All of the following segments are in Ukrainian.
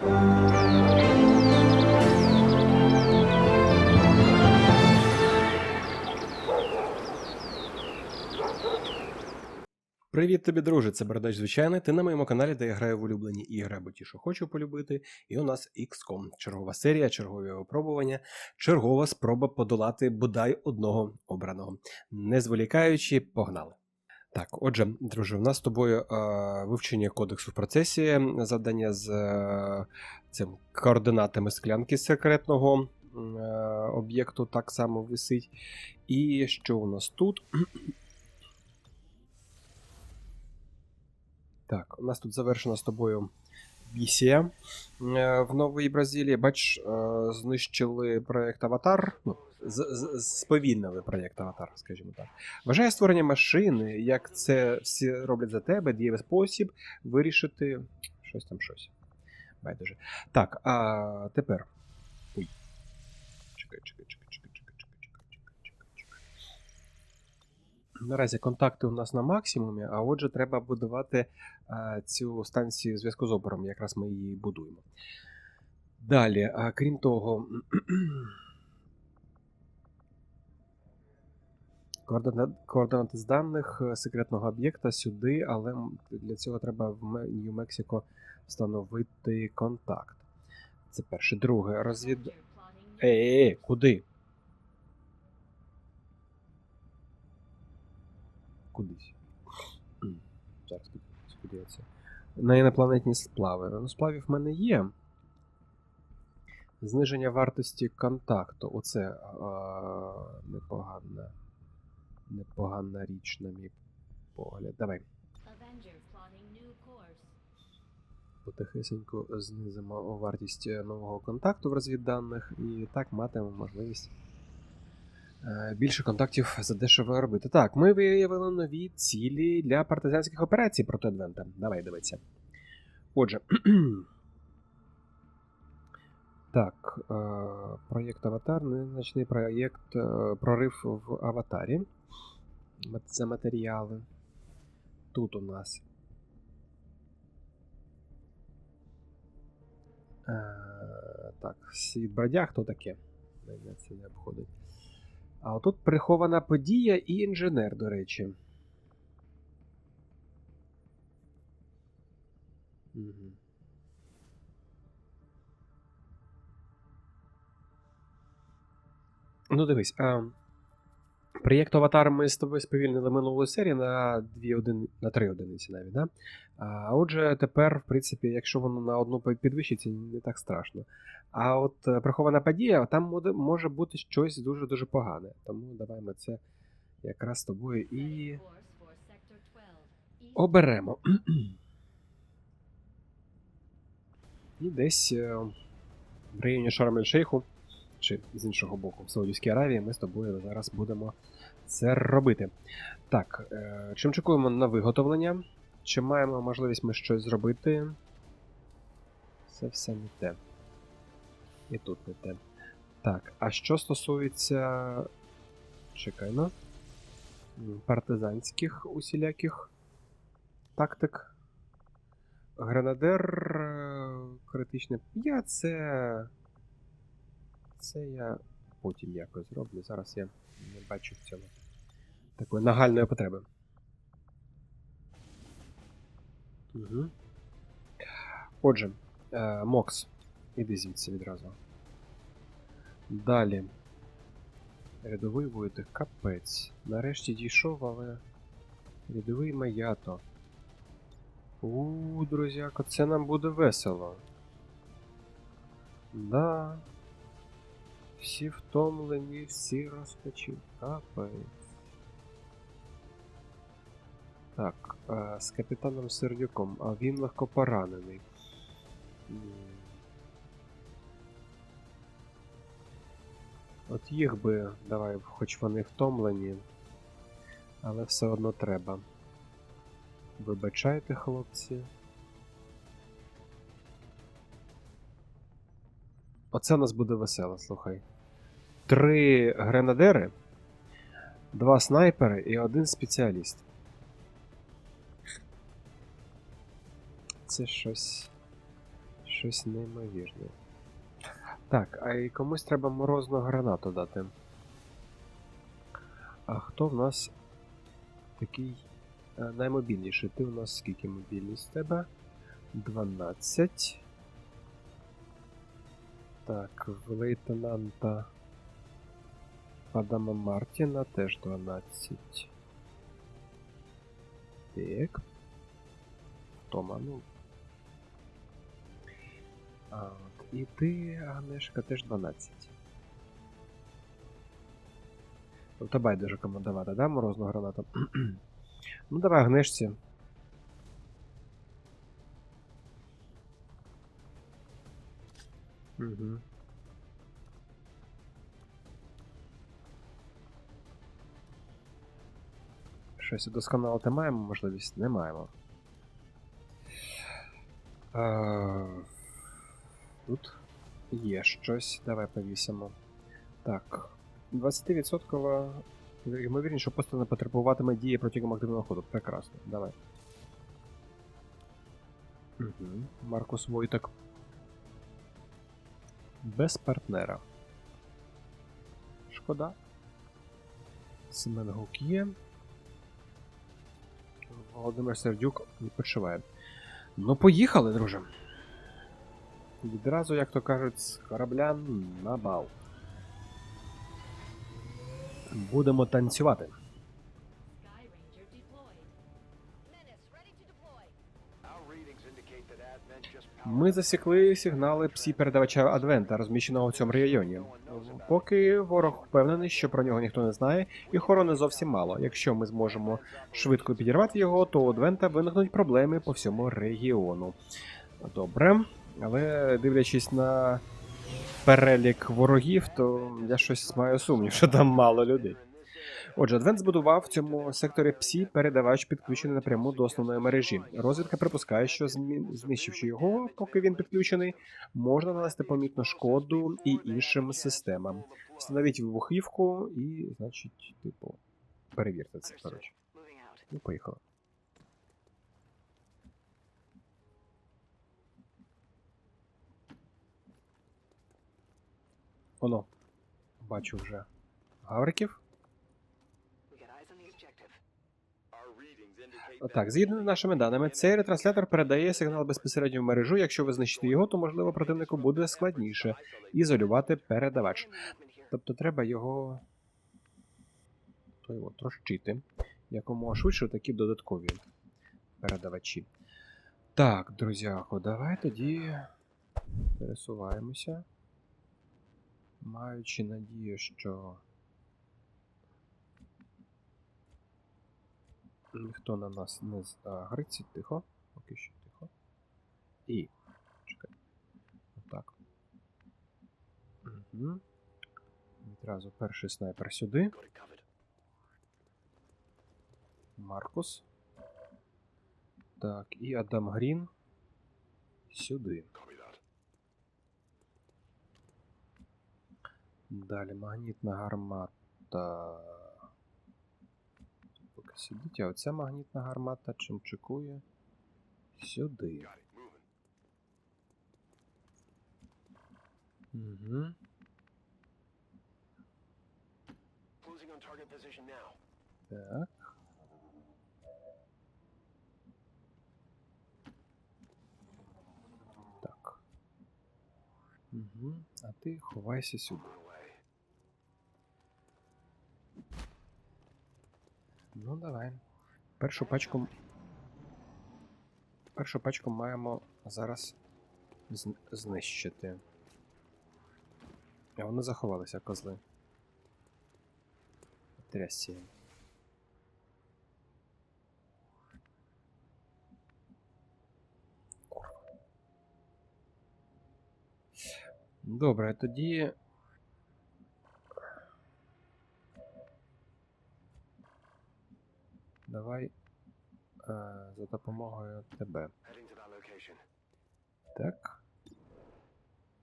Привіт тобі, друже, це Бородач звичайний. Ти на моєму каналі, де я граю в улюблені ігри або ті, що хочу полюбити. І у нас XCOM. Чергова серія, чергові випробування, чергова спроба подолати бодай одного обраного. Не зволікаючи, погнали. Так, отже, друже, у нас з тобою е, вивчення кодексу в процесі, завдання з е, цим координатами склянки секретного е, об'єкту так само висить. І що у нас тут? Так, у нас тут завершена з тобою місія е, в Новій Бразилії. Бач, е, знищили проєкт Аватар. Ну, сповільнили проєкт Аватар, скажімо так. Вважає створення машини, як це всі роблять за тебе, дієвий спосіб вирішити щось там щось. Байдуже. Так, а тепер. Ой. Чекай, чекай, чекай, чекай, чекай, чекай, чекай, чекай. Наразі контакти у нас на максимумі, а отже, треба будувати а, цю станцію зв'язку з опором. Якраз ми її будуємо. Далі, а, крім того, координати з даних е, секретного об'єкта сюди, але для цього треба в Нью-Мексико встановити контакт. Це перше. Друге, розвід. Ей, куди? Кудись. Зараз подивимось, куди я це. На інопланетні сплави. Ну, сплавів в мене є. Зниження вартості контакту. Оце а, непогана. Непогана річ, на мій погляд. Давай. Потихесенько знизимо вартість е, нового контакту в розвідданих, і так матимемо можливість е, більше контактів задешево робити. Так, ми виявили нові цілі для партизанських операцій проти Адвента. Давай дивитися. Отже. Так, е, проєкт Аватар, незначний проєкт е, прорив в Аватарі. Це матеріали. Тут у нас Е, так, світ бродяг, хто таке? Це не обходить. А отут прихована подія і інженер, до речі. Угу. Ну, дивись, а, проєкт Аватар ми з тобою сповільнили минулу серію на 2 один, на 3 одиниці навіть, да? А отже, тепер, в принципі, якщо воно на одну підвищиться, не так страшно. А от е, прихована подія, там може, бути щось дуже-дуже погане. Тому давай ми це якраз з тобою і Setting course for sector 12. East оберемо. І десь е, в районі Шарм-ель-Шейху, чи з іншого боку, в Саудівській Аравії, ми з тобою зараз будемо це робити. Так, е, чим чекуємо на виготовлення? Чи маємо можливість ми щось зробити? Це все не те. І тут не те. Так, а що стосується. Чекай ну. Партизанських усіляких тактик. Гренадер е, критичне. Я це. Це я потім якось зроблю. Зараз я не бачу в цьому такої нагальної потреби. Угу. Отже, е, Мокс, іди звідси відразу. Далі. Рядовий воїтик, капець. Нарешті дійшов, але. Рядовий маято. У, друзяко, це нам буде весело. Да. Всі втомлені, всі розпачі. Капець. Так, е, з капітаном Сердюком, а він легко поранений. От їх би, давай, хоч вони втомлені, але все одно треба. Вибачайте, хлопці. Оце у нас буде весело, слухай. Три гренадери, два снайпери і один спеціаліст. Це щось. Щось неймовірне. Так, а і комусь треба морозну гранату дати. А хто в нас такий е, наймобільніший? Ти у нас скільки мобільність в тебе? 12. Так, в лейтенанта Адама Мартіна теж 12. Так. Тома, ну. А, от. І ти, Агнешка, теж 12. Тобто байдуже кому давати, да, морозну гранату? ну, давай Агнешці. Угу. Щось удосконалити маємо можливість? Не маємо. Е, Тут є щось. Давай повісимо. Так. 20% ймовірніше, що не потребуватиме дії протягом активного ходу. Прекрасно. Давай. Угу. Маркус Войтак. Без партнера. Шкода. Семен Гук. Володимир Сердюк відпочиває. Ну, поїхали, друже. Відразу, як то кажуть, з корабля на бал. Будемо танцювати. Ми засікли сигнали псі-передавача Адвента, розміщеного в цьому районі. Поки ворог впевнений, що про нього ніхто не знає, і охорони зовсім мало. Якщо ми зможемо швидко підірвати його, то у Адвента виникнуть проблеми по всьому регіону. Добре, але дивлячись на перелік ворогів, то я щось маю сумнів, що там мало людей. Отже, Адвент збудував в цьому секторі псі передавач підключений напряму до основної мережі. Розвідка припускає, що знищивши його, поки він підключений, можна нанести помітну шкоду і іншим системам. Встановіть вибухівку і, значить, типу, перевірте це. Коротше. Ну, поїхали. Оно. Бачу вже гавриків. Так, згідно з нашими даними, цей ретранслятор передає сигнал безпосередньо в мережу. Якщо ви знищите його, то можливо противнику буде складніше ізолювати передавач. Тобто треба його то його трощити. Якомога швидше такі додаткові передавачі. Так, друзяко, давай тоді пересуваємося. Маючи надію, що ніхто на нас не загриться. Тихо. Поки що тихо. І. Чекай. Отак. Угу. Відразу перший снайпер сюди. Маркус. Так, і Адам Грін. Сюди. Далі магнітна гармата. Поки сидить, а оця магнітна гармата чим чекує? Сюди. Угу. Так. Так. Угу. А ти ховайся сюди. Ну, давай. Першу пачку. Першу пачку маємо зараз знищити. А вони заховалися, козли. Трясі. Добре, тоді. Давай е, за допомогою тебе. Так.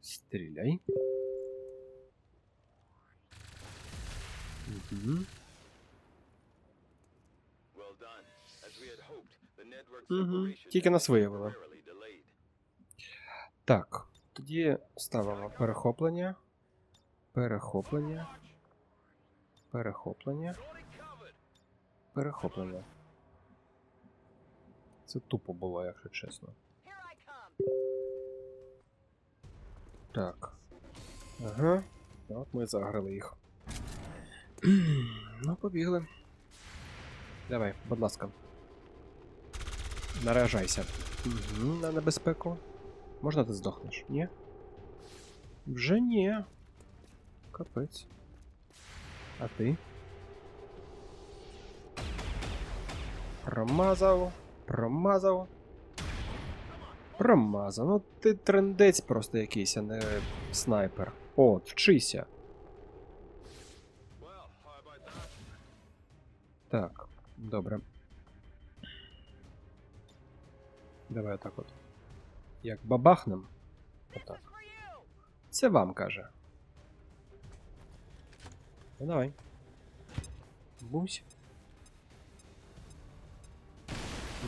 Стріляй. Угу. Network тільки нас виявили. Так, тоді ставимо перехоплення. Перехоплення. Перехоплення. Перехоплення. Це тупо було, якщо чесно. Так. Ага. От ми заграли їх. ну, побігли. Давай, будь ласка. Наражайся. Угу, на небезпеку. Можна ти здохнеш? Ні? Вже ні. Капець. А ти? Промазав. Промазав. Промазав. Ну ти трендець просто якийсь, а не снайпер. О, вчися. Так, добре. Давай отак от. Як бабахнем. Отак. Це вам каже. Ну давай. Бумсик.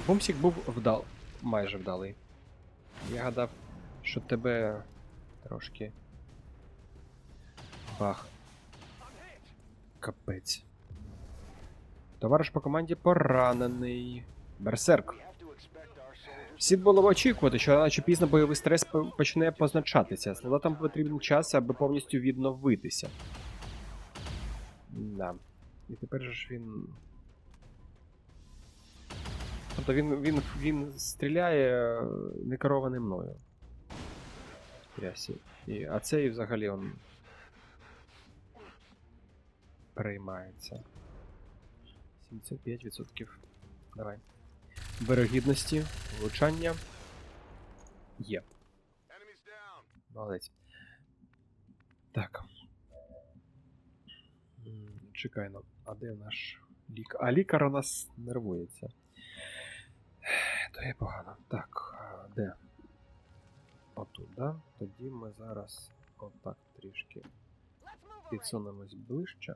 Бумсик був вдал. майже вдалий. Я гадав, що тебе трошки. Бах. Капець. Товариш по команді поранений. Берсерк. Слід було очікувати, що рано чи пізно бойовий стрес почне позначатися. Солдатам потрібен час, аби повністю відновитися. Да. І тепер ж він. Тобто він, він, він стріляє е, не керований мною. І, а цей влвзагалі он. Переймається. 75%. Давай. Вирогідності, влучання. Є. Молодець. Так. Чекай, ну, а де наш лікар? А лікар у нас нервується. То є погано. Так, де? Отут, да? Тоді ми зараз отак трішки підсунемось ближче.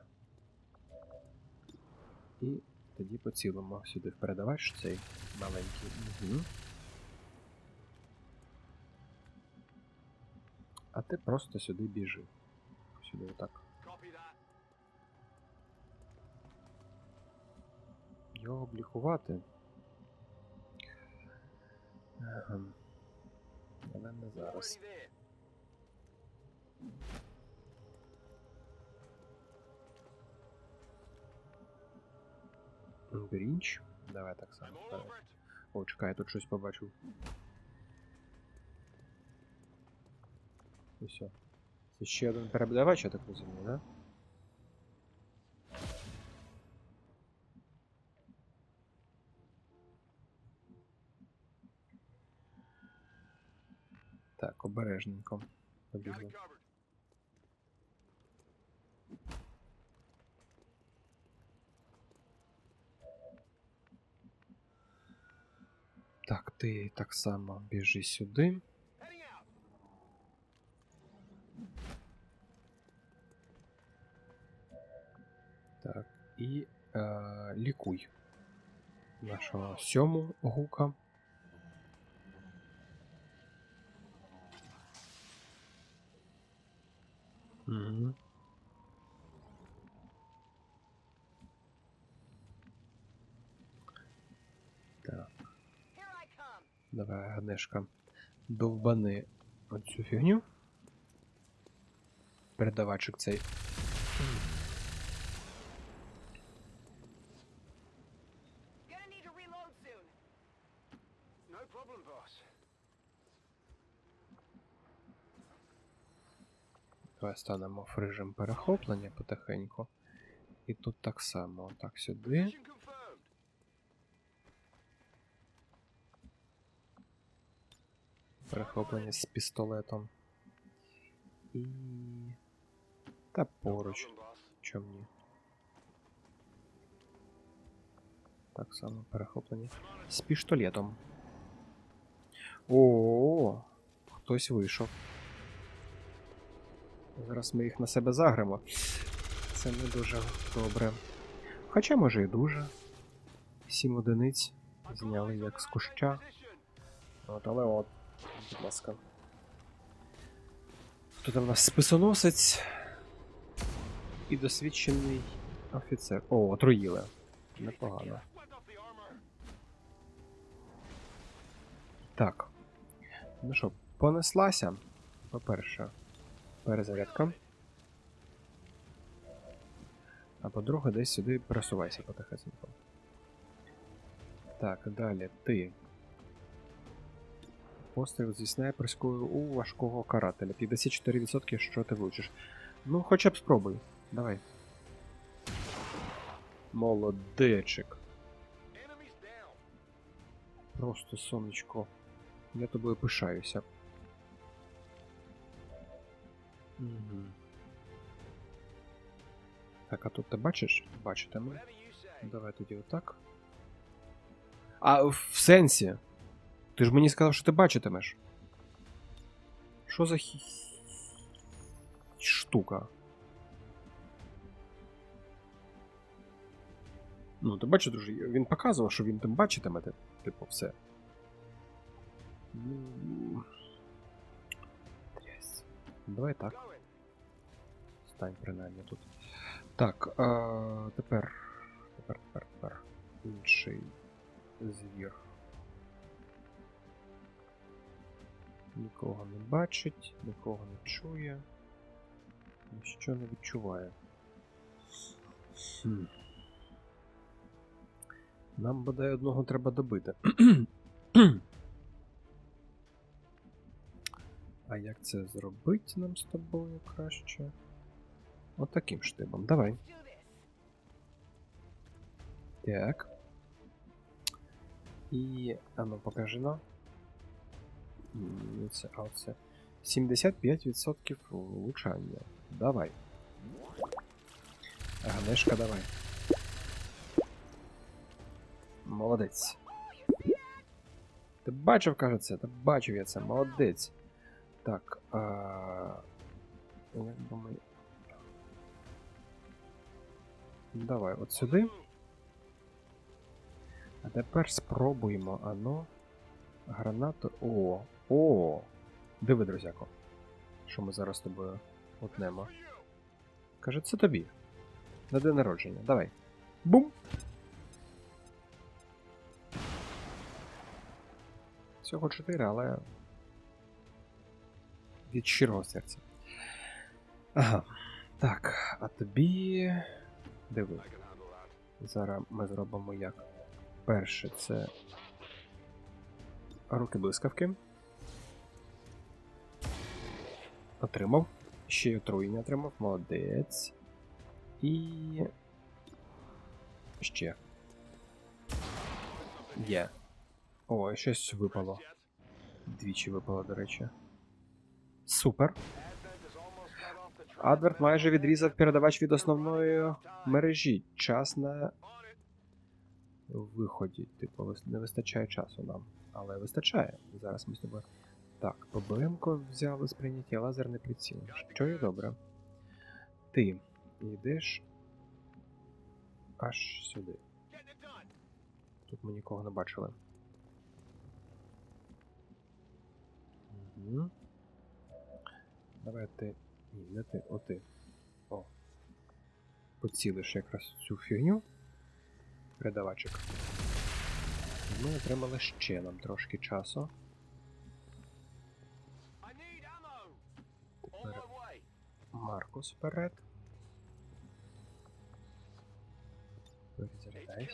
І тоді поцілимо сюди в передавач цей маленький. Угу. А ти просто сюди біжи. Сюди отак. Його облікувати. Ага. Але не зараз. Грінч. Давай так само. О, чекай, я тут щось побачив. Усе. Це ще один перебудовач, я так розумію, да? Так, обережненько. Побігли. Так, ти так само біжи сюди. Так, і е, лікуй нашого сьому гука. Угу. Так, Here I come. Давай, Ганешка. Довбани оцю фігню. Передавачик цей. Давай станемо в режим перехоплення потихеньку. І тут так само. Так сюди. Перехоплення з пістолетом. І. Та поруч. Чом ні? Так само перехоплення. З пістолетом. О, хтось вийшов. Зараз ми їх на себе загремо. Це не дуже добре. Хоча, може, і дуже. Сім одиниць зняли як з куща. От, але от, будь ласка. Тут у нас списоносець і досвідчений офіцер. О, отруїли. Непогано. Так. Ну що, понеслася. По-перше, перезарядка. А по-друге, десь сюди пересувайся потихесенько. Так, далі ти. Постріл зі снайперською у важкого карателя. 54% що ти влучиш. Ну, хоча б спробуй. Давай. Молодечик. Просто сонечко. Я тобою пишаюся. Угу. Так, а тут ти бачиш? You say. Давай тоді отак. А в сенсі. Ти ж мені сказав, що ти бачитимеш. Що за хі... штука? Ну, ти бачиш, друже, він показував, що він там бачитиме, типу, все. Давай так. Стань принаймні тут. Так, а, тепер. Тепер, тепер, тепер. Інший звір. Нікого не бачить, нікого не чує. Ніщо не відчуває. Хм. Нам бодай одного треба добити. а як це зробити нам з тобою краще? Отаким штибом. Давай. Так. І. А ну покажи на. Це, а оце. 75% влучання. Давай. Ганешка, давай. Молодець. Ти бачив, кажеться? Та бачив я це, молодець. Так. А... Як би ми. Давай, от сюди. А тепер спробуємо ано. Гранату. О! О! Диви, друзяко. Що ми зараз з тобою утнемо. Каже, це тобі. На день народження. Давай. Бум! Всього чотири, але. Від щирого серця. Ага. Так, а тобі. Диви. Зараз ми зробимо як. Перше це руки блискавки. Отримав. Ще й отруєння отримав. Молодець. І. Ще. Є. О, щось випало. Двічі випало, до речі. Супер. Адверт майже відрізав передавач від основної мережі. Час на виході. Типу, не вистачає часу нам. Але вистачає. Зараз ми з тобою. Так, ПБМ-ко взяли сприйняття лазерний приціл. Що і добре. Ти йдеш аж сюди. Тут ми нікого не бачили. Угу. Давай ти. Ні, не ти, о ти. О. Поцілиш якраз цю фігню. Передавачик. Ми отримали ще нам трошки часу. Тепер. Маркус вперед. Перезарядай.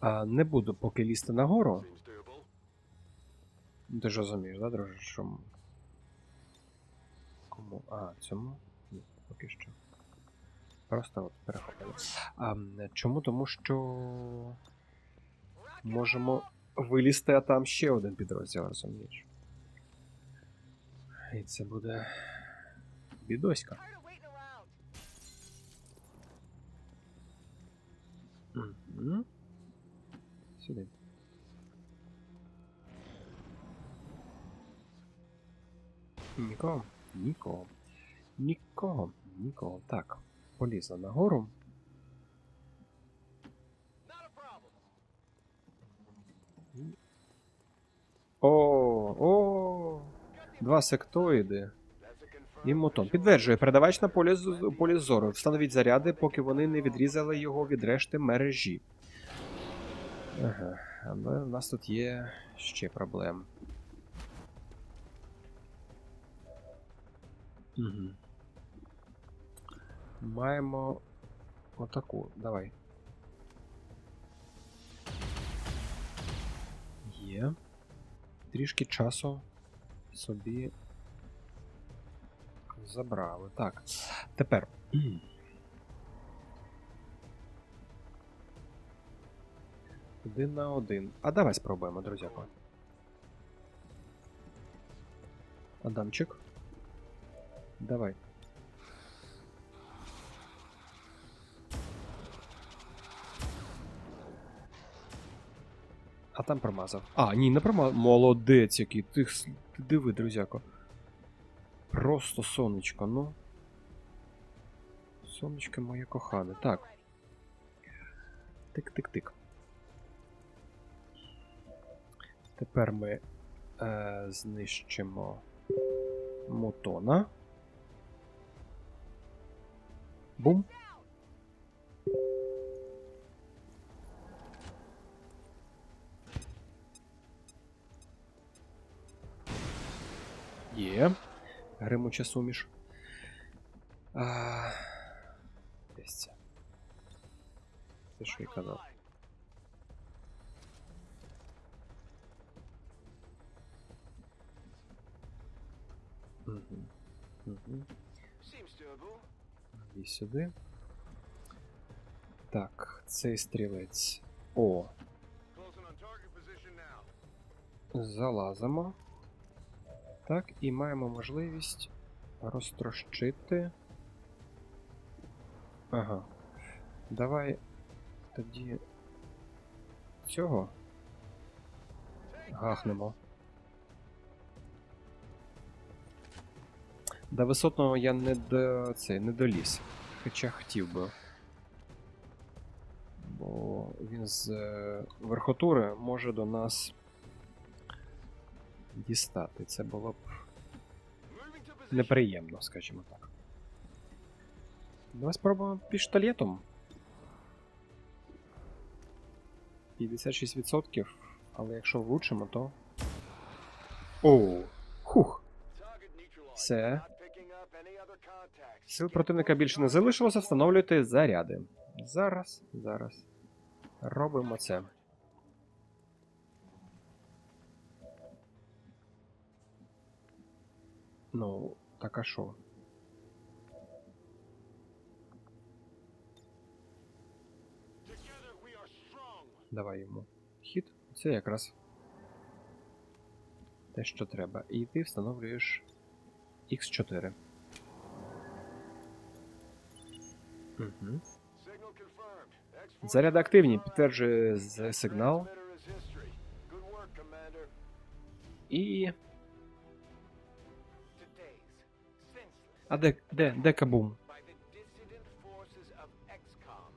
А, не буду поки лізти нагору. Ти ж розумієш, да, друже, що. Кому? А, цьому? Ні, поки що. Просто от перехопили. А чому? Тому що можемо вилізти, а там ще один підрозділ, розумієш. І це буде бідоська. Угу. Сюди. Нікого? Нікого. Нікого. Нікого. Так. Полізла нагору. О, о, два сектоїди. І мотон. Підтверджує, передавач на полі, полі зору. Встановіть заряди, поки вони не відрізали його від решти мережі. Ага, але в нас тут є ще проблем. Угу. Маємо отаку. Давай. Є. Трішки часу собі забрали. Так. Тепер. Один на один. А давай спробуємо, друзяко. Адамчик. Давай. А там промазав. А, ні, не промазав. Молодець який. Ти, ти диви, друзяко. Просто сонечко, ну. Сонечко моє кохане. Так. Тик-тик-тик. Тепер ми е, знищимо мотона. Бум. Є. Гримуча суміш. А, десь це. Це що я казав. Угу. Угу. І сюди. Так, цей стрілець. О, залазимо. Так, і маємо можливість розтрощити. Ага. Давай тоді цього гахнемо. До висотного я не до цей, не доліз. Хоча хотів би. Бо він з е, верхотури може до нас дістати. Це було б неприємно, скажімо так. Давай спробуємо піштолетом. 56%, але якщо влучимо, то. Оу! Хух! Все. Сил противника більше не залишилося, встановлюйте заряди. Зараз, зараз. Робимо це. Ну, так а що? Давай йому хід. Це якраз те, що треба. І ти встановлюєш X4. Угу. Заряди активні, підтверджує сигнал. І. А де, де, де Кабум?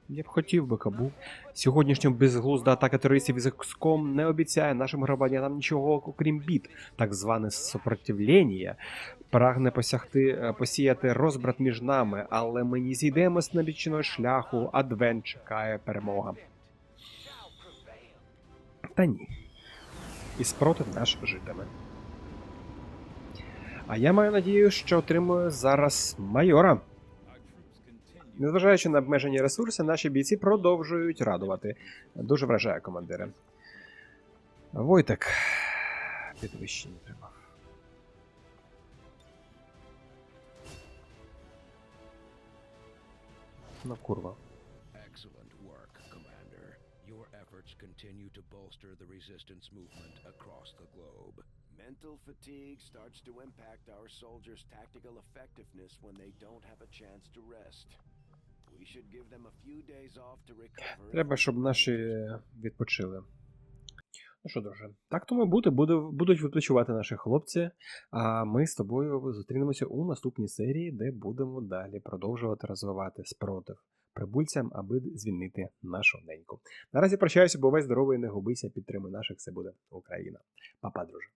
Я б хотів би Кабум. Сьогоднішня безглузда атака терористів із XCOM не обіцяє нашим громадянам нічого, окрім бід. Так зване сопротивлення прагне посягти, е, посіяти розбрат між нами, але ми не зійдемось на бічного шляху. Адвент чекає перемога. Та ні. І спротив наш житиме. А я маю надію, що отримую зараз майора. Незважаючи на обмежені ресурси, наші бійці продовжують радувати. Дуже вражає командири. Войтек. Підвищення треба. Ну, курва. Your efforts continue to bolster the resistance movement across the globe. Mental fatigue starts to impact our soldiers' tactical effectiveness when they don't have a chance to rest. We should give them a few days off to recover. Треба, щоб наші відпочили. Ну що, друже, так тому бути, буде, будуть відпочивати наші хлопці. А ми з тобою зустрінемося у наступній серії, де будемо далі продовжувати розвивати спротив прибульцям, аби звільнити нашу неньку. Наразі прощаюся, бувай здоровий, не губися, підтримуй наших, все буде Україна. Папа, друже.